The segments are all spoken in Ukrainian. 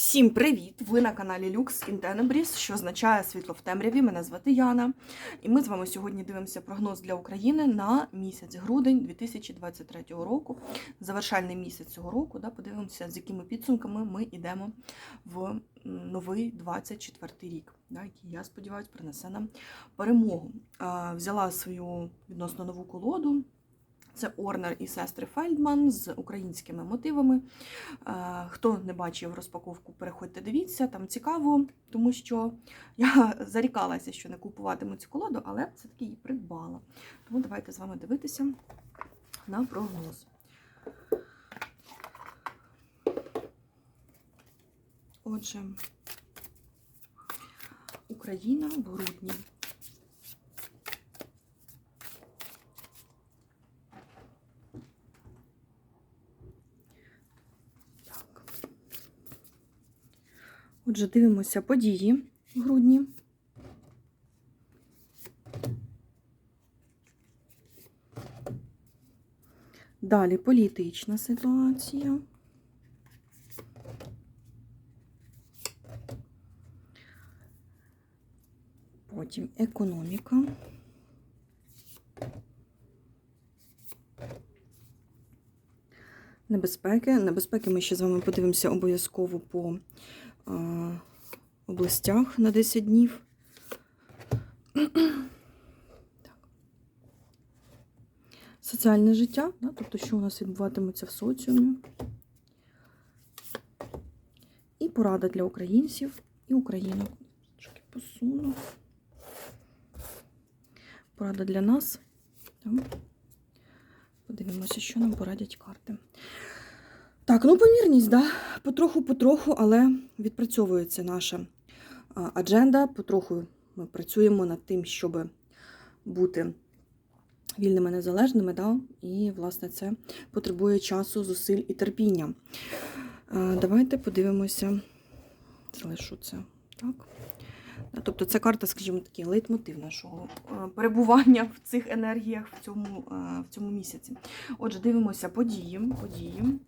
Всім привіт! Ви на каналі Lux in Tenebris, що означає світло в темряві. Мене звати Яна. І ми з вами сьогодні дивимося прогноз для України на місяць грудень 2023 року. Завершальний місяць цього року. Да, подивимося, з якими підсумками ми йдемо в новий 24 рік, да, який, я сподіваюся, принесе нам перемогу. Взяла свою відносно нову колоду. Це Орнер і сестри Фельдман з українськими мотивами. Е, Хто не бачив розпаковку, переходьте, дивіться, там цікаво, тому що я зарікалася, що не купуватиму цю колоду, але все-таки її придбала. Тому давайте з вами дивитися на прогноз. Отже, Україна в грудні. Отже, дивимося події в грудні. Далі політична ситуація. Потім економіка. Небезпеки. Небезпеки ми ще з вами подивимося обов'язково по областях на 10 днів. Соціальне життя, да? тобто, що у нас відбуватиметься в соціумі. І порада для українців і українок. Трошки посуну. Порада для нас. Подивимося, що нам порадять карти. Так, ну помірність, да? потроху-потроху, але відпрацьовується наша адженда. Потроху ми працюємо над тим, щоб бути вільними, незалежними. Да? І, власне, це потребує часу, зусиль і терпіння. Давайте подивимося. Залишу це так. Тобто це карта, скажімо, такий лейтмотив нашого перебування в цих енергіях в цьому, в цьому місяці. Отже, дивимося події. події.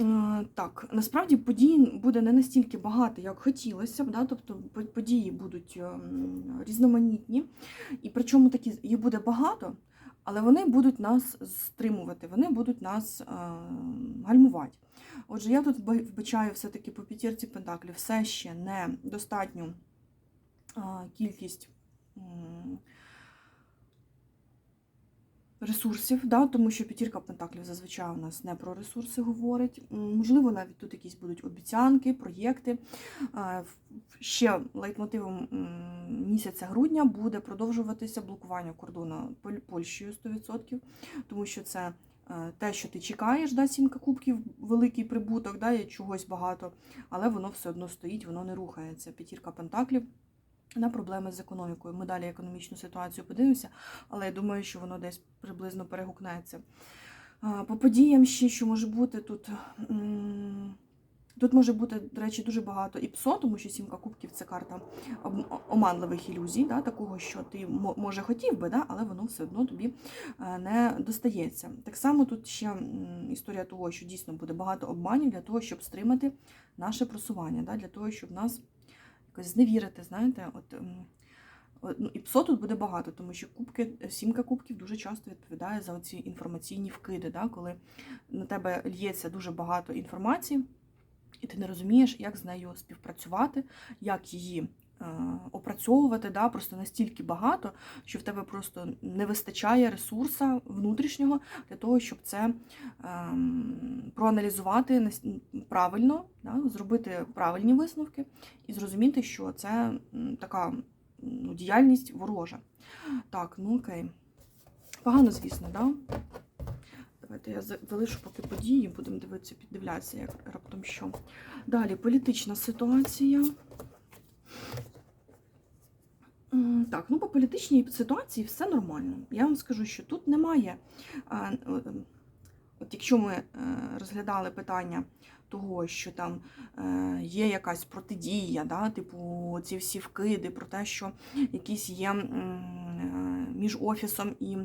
Е, Так, насправді подій буде не настільки багато, як хотілося б, да? тобто події будуть ем, різноманітні, і причому такі їх буде багато, але вони будуть нас стримувати, вони будуть нас е, гальмувати. Отже, я тут вбачаю все-таки по п'ятірці пентаклів все ще не достатню а, кількість ресурсів, да, тому що п'ятірка пентаклів зазвичай у нас не про ресурси говорить. Можливо, навіть тут якісь будуть обіцянки, проєкти. Ще лейтмотивом місяця грудня буде продовжуватися блокування кордону Польщею 100%, тому що це е, те, що ти чекаєш, да, сімка кубків, великий прибуток, да, і чогось багато, але воно все одно стоїть, воно не рухається. П'ятірка пентаклів на проблеми з економікою. Ми далі економічну ситуацію подивимося, але я думаю, що воно десь приблизно перегукнеться. По подіям ще, що може бути тут. Тут може бути, до речі, дуже багато і псо, тому що сімка кубків це карта оманливих ілюзій, да, такого, що ти може хотів би, да, але воно все одно тобі е, не достається. Так само тут ще історія того, що дійсно буде багато обманів для того, щоб стримати наше просування, да, для того, щоб нас якось зневірити, знаєте, от. Ну, і псо тут буде багато, тому що кубки, сімка кубків дуже часто відповідає за ці інформаційні вкиди, да, коли на тебе лється дуже багато інформації, і ти не розумієш, як з нею співпрацювати, як її е, опрацьовувати. Да? Просто настільки багато, що в тебе просто не вистачає ресурсу внутрішнього для того, щоб це ем, проаналізувати правильно, да? зробити правильні висновки і зрозуміти, що це така ну, діяльність ворожа. Так, ну окей. Погано, звісно, да? Давайте я за- залишу поки події, будемо дивитися, піддивлятися, як раптом що. Далі політична ситуація. Так, ну по політичній ситуації все нормально. Я вам скажу, що тут немає. е, От якщо ми е, розглядали питання того, що там е, є якась протидія, да, типу ці всі вкиди про те, що якісь є між офісом і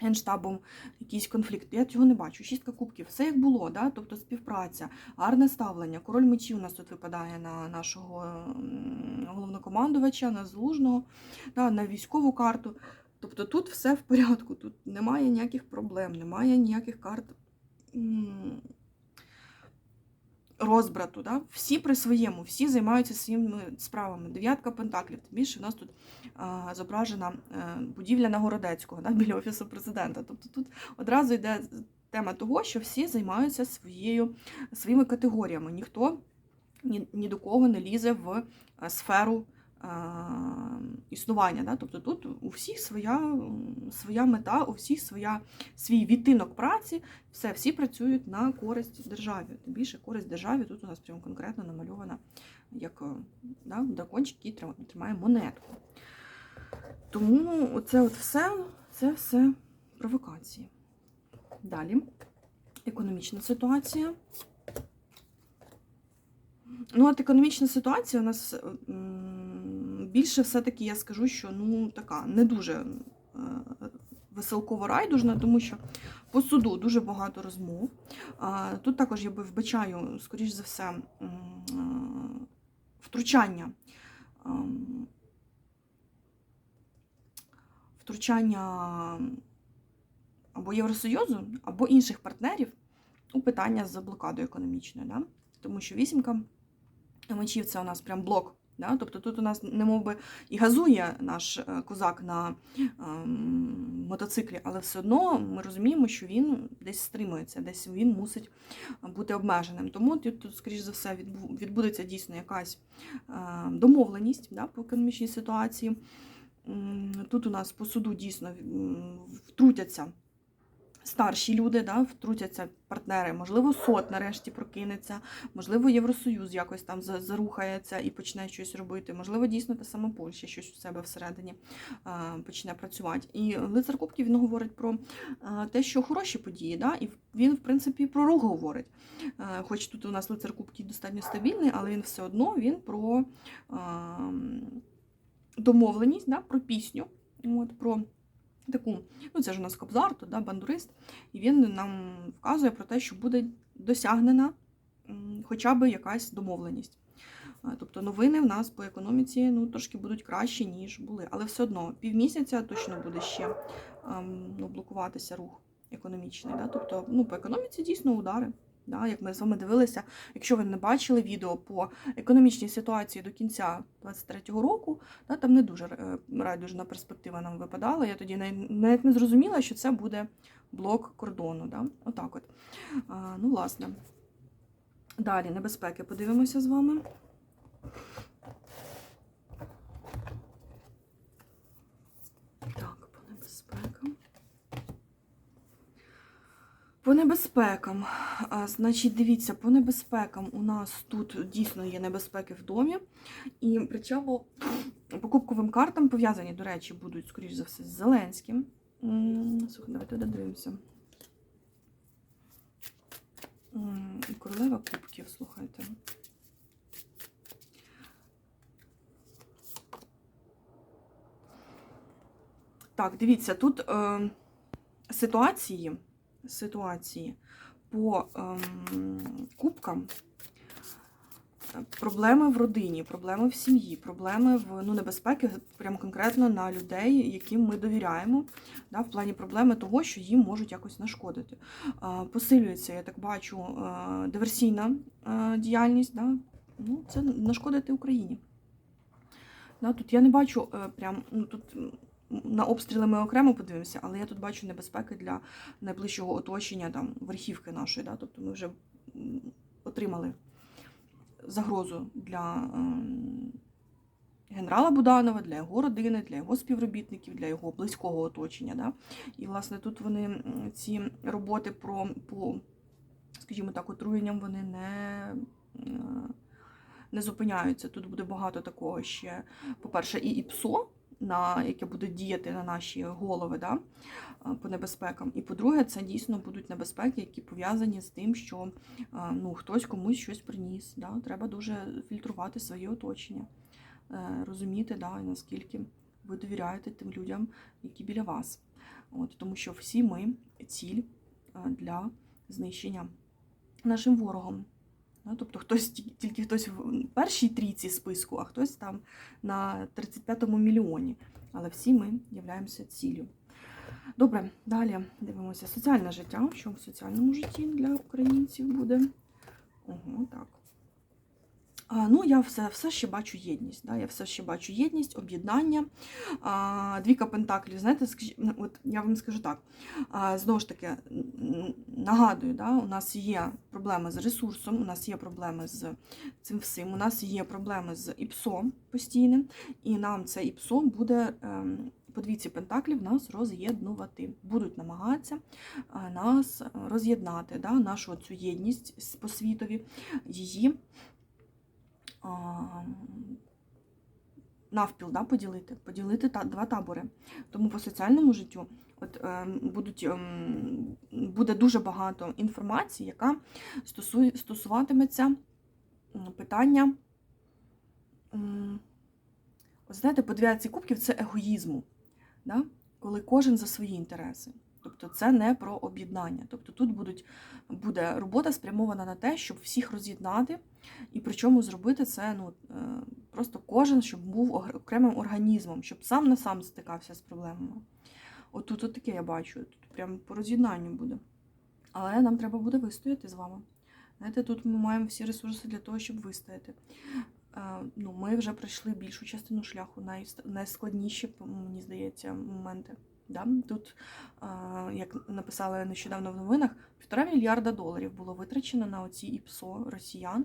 Генштабом якийсь конфлікт. Я цього не бачу. Шістка кубків, все як було, да? тобто співпраця, гарне ставлення. Король мечів у нас тут випадає на нашого головнокомандувача, на злужного, да? на військову карту. Тобто тут все в порядку, тут немає ніяких проблем, немає ніяких карт розбрату. Да? Всі при своєму, всі займаються своїми справами. Дев'ятка пентаклів. Тим більше у нас тут а, зображена е, будівля на Городецького да? біля офісу президента. Тобто тут одразу йде тема того, що всі займаються своєю, своїми категоріями. Ніхто ні, ні до кого не лізе в е, сферу існування. Да? Тобто тут у всіх своя, своя мета, у всіх своя, свій відтинок праці, все, всі працюють на користь державі. Тим більше користь державі тут у нас прямо конкретно намальована як е, да, дракончик, який тримає монетку. Тому це от все, це все провокації. Далі. Економічна ситуація. Ну, от економічна ситуація у нас більше все-таки я скажу, що ну така не дуже е, веселково райдужна, тому що по суду дуже багато розмов. Тут також я би вбачаю, скоріш за все, е, втручання. ем, Втручання або Євросоюзу, або інших партнерів у питання з блокадою економічною. Да? Тому що вісімка мечів це у нас прям блок. Да? Тобто тут у нас не мов би і газує наш е, козак на ем, мотоциклі, але все одно ми розуміємо, що він десь стримується, десь він мусить бути обмеженим. Тому тут, тут скоріш за все, відбудеться дійсно якась е, домовленість да, по економічній ситуації. Тут у нас по суду дійсно втрутяться старші люди, да, втрутяться партнери. Можливо, сот нарешті прокинеться, можливо, Євросоюз якось там зарухається і почне щось робити. Можливо, дійсно та сама Польща щось у себе всередині почне працювати. І лицар Кубків він говорить про те, що хороші події, да, і він, в принципі, про рух говорить. Хоч тут у нас лицар Кубків достатньо стабільний, але він все одно він про домовленість, да, про пісню. От, про таку, ну це ж у нас кобзар, то, да, бандурист, і він нам вказує про те, що буде досягнена хоча б якась домовленість. Тобто новини в нас по економіці ну, трошки будуть кращі, ніж були. Але все одно півмісяця точно буде ще ну, блокуватися рух економічний. Да? Тобто ну, по економіці дійсно удари. Да? Як ми з вами дивилися, якщо ви не бачили відео по економічній ситуації до кінця 2023 року, да, там не дуже е, райдужна перспектива нам випадала. Я тоді навіть не зрозуміла, що це буде блок кордону. Да? Отак от. А, ну, власне. Далі небезпеки подивимося з вами. Так, по небезпекам. По небезпекам. Значить, дивіться, по небезпекам у нас тут дійсно є небезпеки в домі. І причому покупковим картам пов'язані, до речі, будуть, скоріш за все, з Зеленським. Слухай, давайте додивимося. Королева кубків, слухайте. Так, дивіться, тут е, ситуації, ситуації по ем, кубкам. Проблеми в родині, проблеми в сім'ї, проблеми в ну, небезпеки прямо конкретно на людей, яким ми довіряємо, да, в плані проблеми того, що їм можуть якось нашкодити. А, Посилюється, я так бачу, е, диверсійна е, діяльність, да, ну, це нашкодити Україні. Да, тут я не бачу е, прям, ну, тут на обстріли ми окремо подивимося, але я тут бачу небезпеки для найближчого оточення там, верхівки нашої. Да, тобто ми вже отримали загрозу для ем, генерала Буданова, для його родини, для його співробітників, для його близького оточення. Да? І, власне, тут вони ці роботи про, по, скажімо так, отруєнням вони не, е, не зупиняються. Тут буде багато такого ще, по-перше, і ІПСО, на, яке буде діяти на наші голови да, е, по небезпекам. І по-друге, це дійсно будуть небезпеки, які пов'язані з тим, що е, ну, хтось комусь щось приніс. Да? Треба дуже фільтрувати своє оточення, е, розуміти, да, наскільки ви довіряєте тим людям, які біля вас. От, тому що всі ми ціль для знищення нашим ворогом. Ну, Тобто хтось тільки хтось в першій трійці списку, а хтось там на 35-му мільйоні. Але всі ми являємося ціллю. Добре, далі дивимося соціальне життя. В чому в соціальному житті для українців буде? Ого, так. Ну, я все, все ще бачу єдність. Да? Я все ще бачу єдність, об'єднання. А, двійка пентаклів, знаєте, ну, от я вам скажу так. Знову ж таки, нагадую, да? у нас є проблеми з ресурсом, у нас є проблеми з цим всім, у нас є проблеми з іпсом постійним, і нам це іпсо буде. ем, по двійці пентаклів нас роз'єднувати. Будуть намагатися нас роз'єднати, да, нашу цю єдність по світові, її навпіл да, поділити, поділити та, два табори. Тому по соціальному життю от, ем, будуть, ем, буде дуже багато інформації, яка стосує, стосуватиметься питання. От знаєте, по дев'ятці кубків це егоїзму, да? коли кожен за свої інтереси. Тобто це не про об'єднання. Тобто тут будуть, буде робота спрямована на те, щоб всіх роз'єднати, і причому зробити це ну, е, просто кожен, щоб був окремим організмом, щоб сам на сам стикався з проблемами. От тут от таке я бачу, тут прямо по роз'єднанню буде. Але нам треба буде вистояти з вами. Знаєте, тут ми маємо всі ресурси для того, щоб вистояти. Е, Ну, ми вже пройшли більшу частину шляху, найскладніші, мені здається, моменти. Да? Тут, як написали нещодавно в новинах, півтора мільярда доларів було витрачено на оці ІПСО росіян,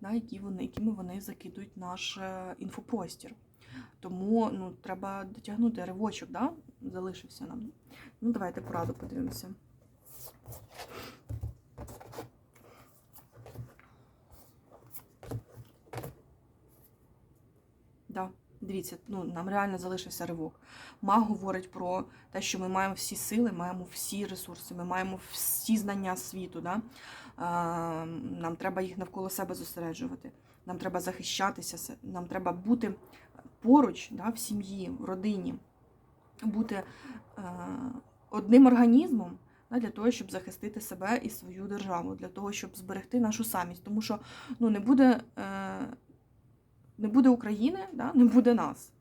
да, які вони, якими вони закидують наш е, інфопростір. Тому ну, треба дотягнути ривочок, да? залишився нам. Ну, давайте пораду подивимося. Да, дивіться, ну, нам реально залишився ривок. Маг говорить про те, що ми маємо всі сили, маємо всі ресурси, ми маємо всі знання світу. Да? Нам треба їх навколо себе зосереджувати. Нам треба захищатися, нам треба бути поруч да, в сім'ї, в родині, бути е, одним організмом для того, щоб захистити себе і свою державу, для того, щоб зберегти нашу самість. Тому що ну, не буде. Не буде України, да, не буде нас.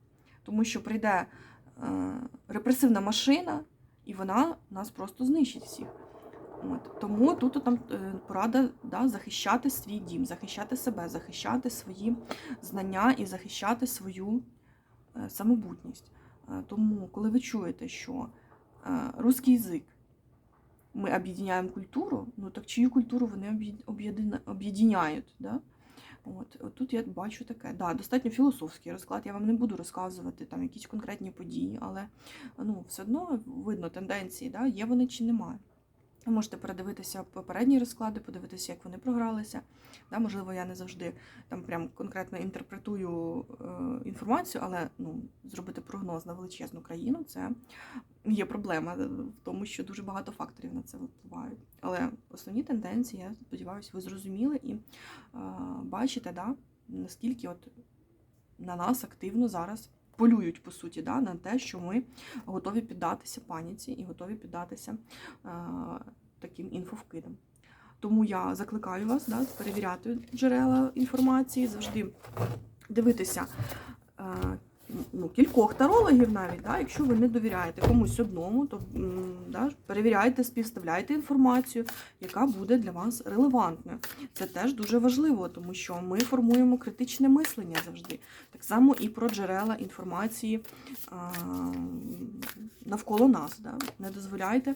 Тому що прийде е, репресивна машина, і вона нас просто знищить всіх. От. Тому тут от нам е, порада да, захищати свій дім, захищати себе, захищати свої знання і захищати свою е, самобутність. Е, тому, коли ви чуєте, що е, русський язик ми об'єднаємо культуру, ну так чию культуру вони об'єд- об'єдна- об'єднають? Да? От, тут я бачу таке. Да, достатньо філософський розклад. Я вам не буду розказувати там якісь конкретні події, але ну, все одно видно тенденції, да, є вони чи немає. Ви можете передивитися попередні розклади, подивитися, як вони програлися. Да, можливо, я не завжди там прям конкретно інтерпретую е, інформацію, але ну, зробити прогноз на величезну країну це є проблема в тому, що дуже багато факторів на це впливають. Але основні тенденції, я сподіваюся, ви зрозуміли і е, бачите, да, наскільки от на нас активно зараз полюють, по суті, да, на те, що ми готові піддатися паніці і готові піддатися е, таким інфовкидам. Тому я закликаю вас да, перевіряти джерела інформації, завжди дивитися е, ну, кількох тарологів навіть, да, якщо ви не довіряєте комусь одному, то да, перевіряйте, співставляйте інформацію, яка буде для вас релевантною. Це теж дуже важливо, тому що ми формуємо критичне мислення завжди. Так само і про джерела інформації а, навколо нас. Да. Не дозволяйте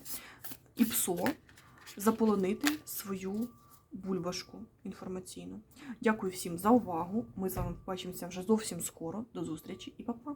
і псо заполонити свою бульбашку інформаційну. Дякую всім за увагу. Ми з вами побачимося вже зовсім скоро. До зустрічі і па-па!